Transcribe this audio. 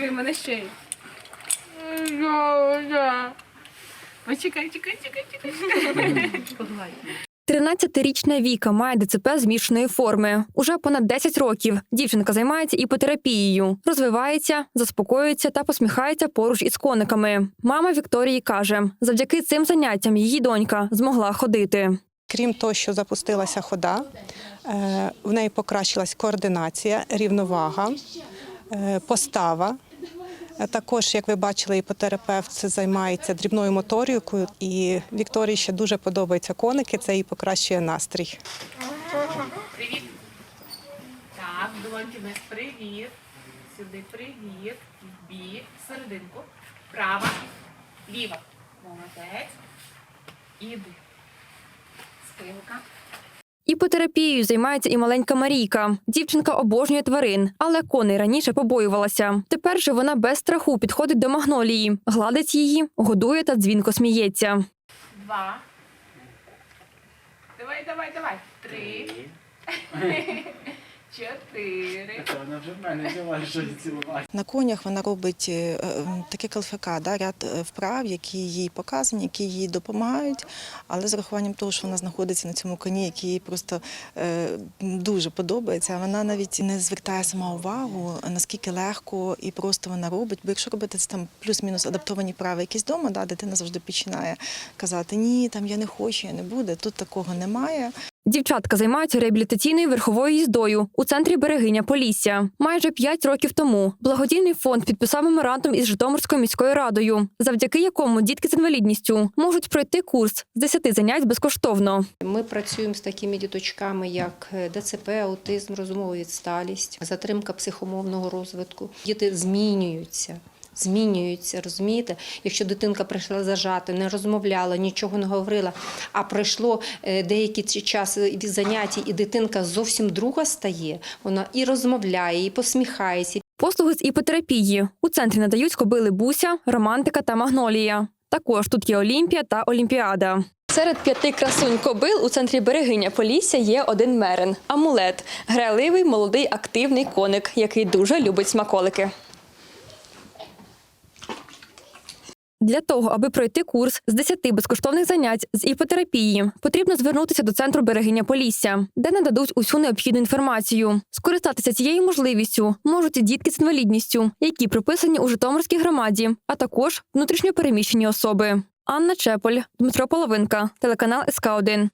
Диви, мене ще є. Почекай, чекай, чекай, чекай, чекай. 13-річна Віка має ДЦП змішаної форми. Уже понад 10 років дівчинка займається іпотерапією, розвивається, заспокоюється та посміхається поруч із кониками. Мама Вікторії каже, завдяки цим заняттям її донька змогла ходити. Крім того, що запустилася хода, е, в неї покращилась координація, рівновага, е, постава. Е, Також, як ви бачили, іпотерапевт займається дрібною моторикою, і Вікторії ще дуже подобаються коники, це їй покращує настрій. Привіт. Так, долоньки вниз. Привіт. Сюди привіт. Бік, серединку. Права, ліва. Молодець. Іди. Спинка. Іпотерапією займається і маленька Марійка. Дівчинка обожнює тварин, але коней раніше побоювалася. Тепер же вона без страху підходить до магнолії, гладить її, годує та дзвінко сміється. Два. Давай, давай, давай. Три. Чотири. Вона вже в мене взяла, що цілувати. На конях вона робить е, е, таке КЛФК, да, ряд е, вправ, які їй показані, які їй допомагають. Але з урахуванням того, що вона знаходиться на цьому коні, який їй просто е, дуже подобається, вона навіть не звертає сама увагу, наскільки легко і просто вона робить. Бо якщо робити це там плюс-мінус адаптовані вправи якісь вдома, да, дитина завжди починає казати Ні, там я не хочу, я не буду. Тут такого немає. Дівчатка займаються реабілітаційною верховою їздою у центрі Берегиня Полісся. Майже п'ять років тому благодійний фонд підписав меморандум із Житомирською міською радою, завдяки якому дітки з інвалідністю можуть пройти курс з 10 занять безкоштовно. Ми працюємо з такими діточками, як е, ДЦП, аутизм, розумова відсталість, затримка психомовного розвитку. Діти змінюються. Змінюються, розумієте? Якщо дитинка прийшла зажати, не розмовляла, нічого не говорила, а пройшло е, деякий час від заняття, і дитинка зовсім друга стає, вона і розмовляє, і посміхається, Послуги з іпотерапії у центрі надають кобили Буся, Романтика та Магнолія. Також тут є Олімпія та Олімпіада. Серед п'яти красунь кобил у центрі Берегиня Полісся є один мерин амулет грайливий, молодий, активний коник, який дуже любить смаколики. Для того, аби пройти курс з 10 безкоштовних занять з іпотерапії, потрібно звернутися до центру Берегиня Полісся, де нададуть усю необхідну інформацію. Скористатися цією можливістю можуть і дітки з інвалідністю, які прописані у Житомирській громаді, а також внутрішньопереміщені особи. Анна Чеполь, Дмитро Половинка, телеканал СК 1